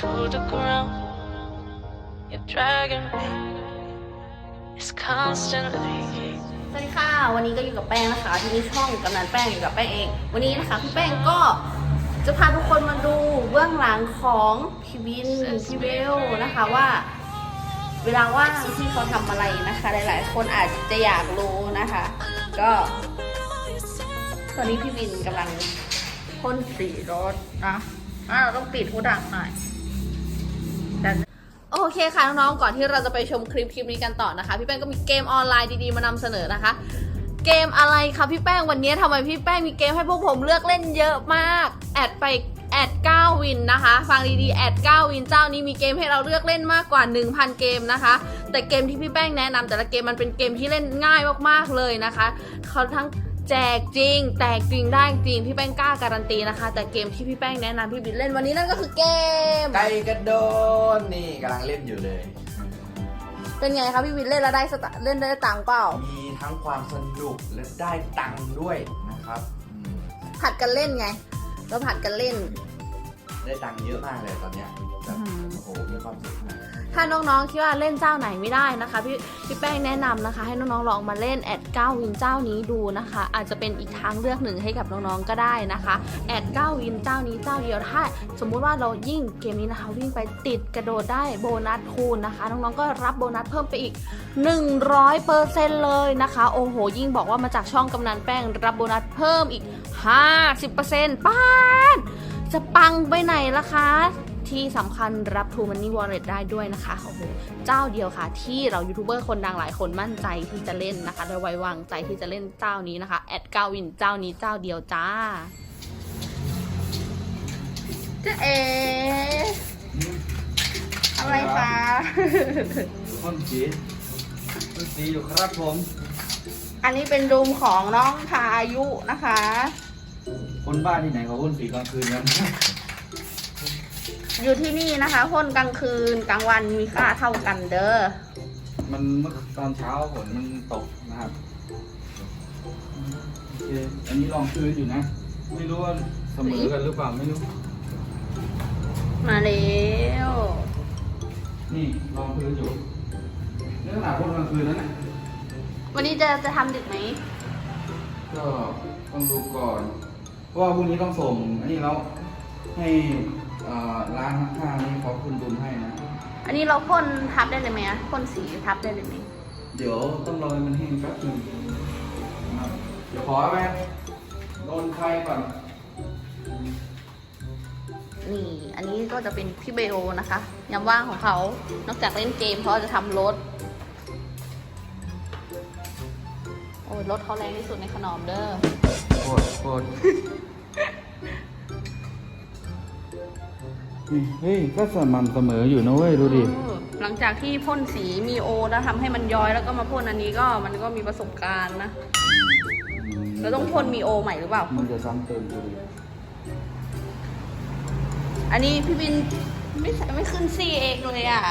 to the ground. You're dragging me. It's constantly. สวัสดีค่ะ วันนี้ก็อยู่กับแป้งนะคะ ที่นี่ช่องกำนันแป้งอยู่กับแป้งเอง วันนี้นะคะพี่แป้งก็จะพาทุกคนมาดูเบื้องหลังของพี่วินพี่เบลนะคะว่า เวลาว่างที่เขาทำอะไรนะคะ หลาย ๆ คนอาจจะอยากรู้นะคะ ก็ตอนนี้พี่วินกำลังพ่นสีรถนะอะเราต้องปิดหูดังหน่อย อเคค่ะน้องๆ ก่อนที่เราจะไปชมคลิปคลิปนี้กันต่อนะคะ พี่แป้งก็มีเกมออนไลน์ดีๆมานำเสนอนะคะ เกมอะไรคะพี่แป้งวันนี้ทำไมพี่แป้งมีเกมให้พวกผมเลือกเล่นเยอะมาก แอดไปแอด9วินนะคะ ฟังดีๆ แอด9วินเจ้านี้มีเกมให้เราเลือกเล่นมากกว่า 1,000 เกมนะคะ แต่เกมที่พี่แป้งแนะนำแต่ละเกมมันเป็นเกมที่เล่นง่ายมากๆเลยนะคะเขาทั้ง แจกจริง แตกจริงได้จริงพี่แป้งกล้าการันตีนะคะ แต่เกมที่พี่แป้งแนะนำพี่บินเล่นวันนี้นั่นก็คือเกม ไก่กระโดนนี่กำลังเล่นอยู่เลย เป็นไงคะพี่วินเล่นแล้วได้สตเล่นได้ตังค์เปล่ามีทั้งความสนุกและได้ตังค์ด้วยนะครับอืมผัดกันเล่นไงเราผัดกันเล่น ได้ตังค์เยอะมากเลยตอนเนี้ยแบบอืมโอ้โหมีความสุขมาก ถ้าน้องๆคิดว่าเล่นเจ้าไหนไม่ได้นะคะพี่พี่แป้งแนะนำนะคะ ให้น้องๆลองมาเล่นแอด9วินเจ้านี้ดูนะคะ อาจจะเป็นอีกทางเลือกหนึ่งให้กับน้องๆก็ได้นะคะแอด9วินเจ้านี้เจ้าเดียวถ้าสมมุติว่าเรายิ่งเกมนี้นะคะวิ่งไปติดกระโดดได้โบนัสคูณนะคะ น้องๆก็รับโบนัสเพิ่มไปอีก 100%เลยนะคะ โอ้โห ยิ่งบอกว่ามาจากช่องกำนันแป้งรับโบนัสเพิ่มอีก 50%ป้านจะปังไปไหนล่ะคะ ที่สำคัญรับ True Money Wallet ได้ด้วยนะคะโอ้โหเจ้าเดียวค่ะ ที่เรายูทูบเบอร์คนดังหลายคนมั่นใจที่จะเล่นนะคะและไว้วางใจที่จะเล่นเจ้านี้นะคะแอดเก้าวินเจ้านี้เจ้าเดียวจ้าจะเออะไรคะต้นสีต้นสีอยู่ครับผม อันนี้เป็นรูมของน้องพายุนะคะ คนบ้านที่ไหนเขาพ่นสีกลางคืนกัน อยู่ที่นี่นะคะพ่นกลางคืนกลางวันมีค่าเท่ากันเด้อ มันเมื่อตอนเช้าฝนมันตกนะครับโอเคอันนี้ลองพื้นอยู่นะ ไม่รู้ว่าเสมอกันหรือเปล่าไม่รู้ มาแล้วนี่ลองพื้นอยู่นี่ขนาดพ่นกลางคืนแล้วนะวันนี้จะจะทำดึกไหมก็ต้องดูก่อนเพราะว่าพรุ่งนี้ต้องส่ง อันนี้แล้วให้ เอ่อร้านข้างๆนี่เขาคืนทุนให้นะ อันนี้เราพ่นทับได้เลยไหมอะพ่นสีทับได้เลยไหมเดี๋ยวต้องรอให้มันแห้งแป๊บหนึงนะครับเดี๋ยวขอไปโดนไฟก่อน นี่ อันนี้ก็จะเป็นพี่เบลนะคะยามว่างของเขา นอกจากเล่นเกมเขาจะทำรถ โอ้ยรถเขาแรงที่สุดในขนอมเด้อ โคตรโคตร เฮ้ย ก็สม่ำเสมออยู่นะเว้ย ดูดิ เออหลังจากที่พ่นสีมีโอแล้วทำให้มันย้อยแล้วก็มาพ่นอันนี้ก็มันก็มีประสบการณ์นะเราต้องพ่นมีโอใหม่หรือเปล่า มันจะซ้ำเติมดูดิอันนี้พี่บินไม่ใส่ไม่ขึ้นซี่เองเลยอะ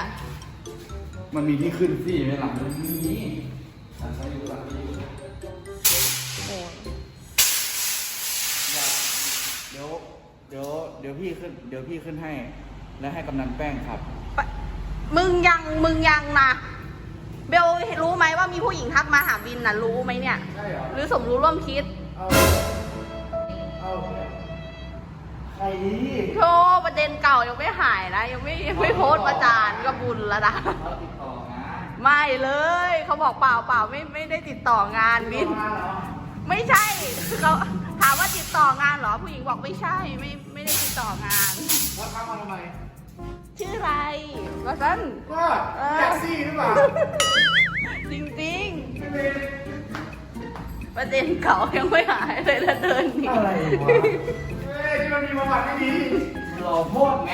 มันมีที่ขึ้นซี่ไหมหลังมันมีหลังซ้ายอยู่หลังนี้อยู่โอ้ย เดี๋ยวเดี๋ยวเดี๋ยวพี่ขึ้นเดี๋ยวพี่ขึ้นให้ แล้วให้กำนันแป้งครับปะมึงยังมึงยังนะเบลรู้ไหมว่ามีผู้หญิงทักมาหาบินนะรู้ไหมเนี่ยได้เหรอหรือสมรู้ร่วมคิดเอาเอาใครดีโธ่ประเด็นเก่ายังไม่หายนะยังไม่ยังไม่โพสต์ประจานก็บุญแล้วนะเขาติดต่อนะไม่เลยเขาบอกเปล่าเปล่าไม่ไม่ได้ติดต่องานบิน มาเหรอ ไม่ใช่เขา ถามว่าติดต่องานเหรอผู้หญิงบอกไม่ใช่ไม่ไม่ได้ติดต่องาน ว่าทักมาทำไมชื่ออะไรว่าสั้นก็เออแท็กซี่หรือเปล่าจริงไม่เป็นๆประเด็นเก่ายังไม่หายเลยแล้วเดินหนีอะไรวะเฮ้ยที่มันมีประวัติไม่ดีหล่อโพดแหม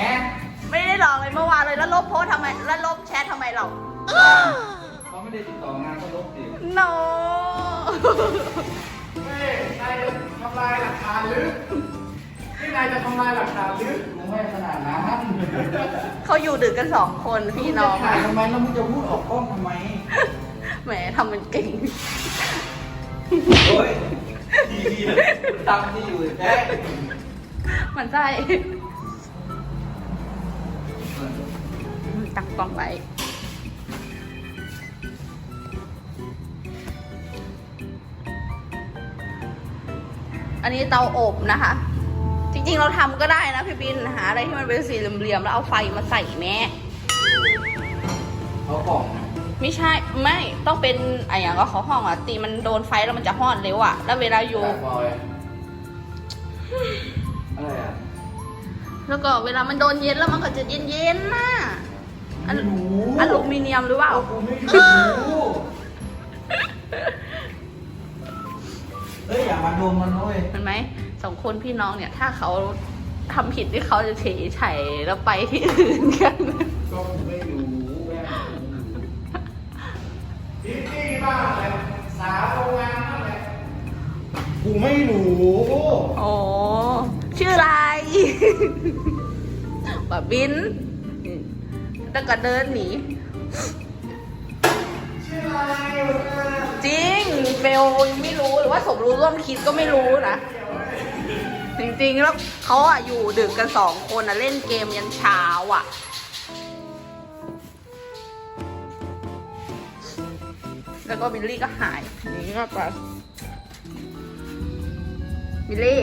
ไม่ได้หลอกเลยเมื่อวานเลยแล้วลบโพสต์ทำไมแล้วลบแชททำไมเราเขาไม่ได้ติดต่องานก็ลบดิ no ายหลักฐานหรือนี่นายจะทำลายหลักฐานหรือมึงไม่ขนาดนั้นเขาอยู่ดึกกันสองคนพี่น้องมึจะถ่ายทำไมแล้วมึงจะพูดออกกล้องทำไมแหมทำมันเก่งโอ้ยดีดีตามที่อยู่แท้มันใช่ตั้งกล้องไว้ อันนี้เตาอบนะคะ จริงๆเราทำก็ได้นะพี่บินหาอะไรที่มันเป็นสี่เหลี่ยมๆแล้วเอาไฟมาใส่แม่เขากล่องนะไม่ใช่ไม่ต้องเป็นไอ้อย่างก็เขาห้องอะ ตีมันโดนไฟแล้วมันจะฮอดเร็วอะ แล้วเวลาอยู่แบดบอยอะไรอะแล้วก็เวลามันโดนเย็นแล้วมันก็จะเย็นๆน่ะอันไม่รู้อลูมิเนียมหรือเปล่ากูไม่รู้ เอ้ยอย่ามาดมมันนะเว้ยเห็นไหมสองคนพี่น้องเนี่ย ถ้าเขาทำผิดที่เขาจะเฉยไฉแล้วไปที่อื่นกัน ก็กูไม่รู้แม่งพี่พี่บ้านเลยสาวโรงงานนั่นแหละกูไม่รู้โอ้ชื่ออะไรแบบบินแล้วก็เดินหนี จริงเบลยังไม่รู้หรือว่าสมรู้ร่วมคิดก็ไม่รู้นะ จริงๆแล้วเขาอะอยู่ดึกกันสองคนอะเล่นเกมยันเช้าอะแล้วก็บิลลี่ก็หายนี่ก็ไปบิลลี่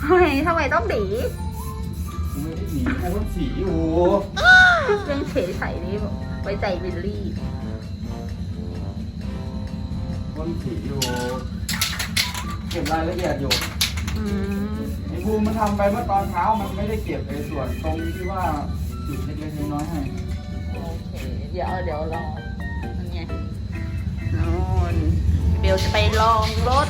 ทำไมทำไมต้องหนีกูไม่ได้หนีกูมันสีอยู่เรื่องเฉยใสนี่ไว้ใจบิลลี่มั นสีอยู่ เก็บรายละเอียดอยู่อืมไอ้บูมมันทำไปเมื่อตอนเช้ามันไม่ได้เก็บในส่วนตรงที่ว่าจุดเล็กๆน้อยๆให้โอเค เดี๋ยวเดี๋ยวรอนั่นไงนู่นเบลจะไปลองรถ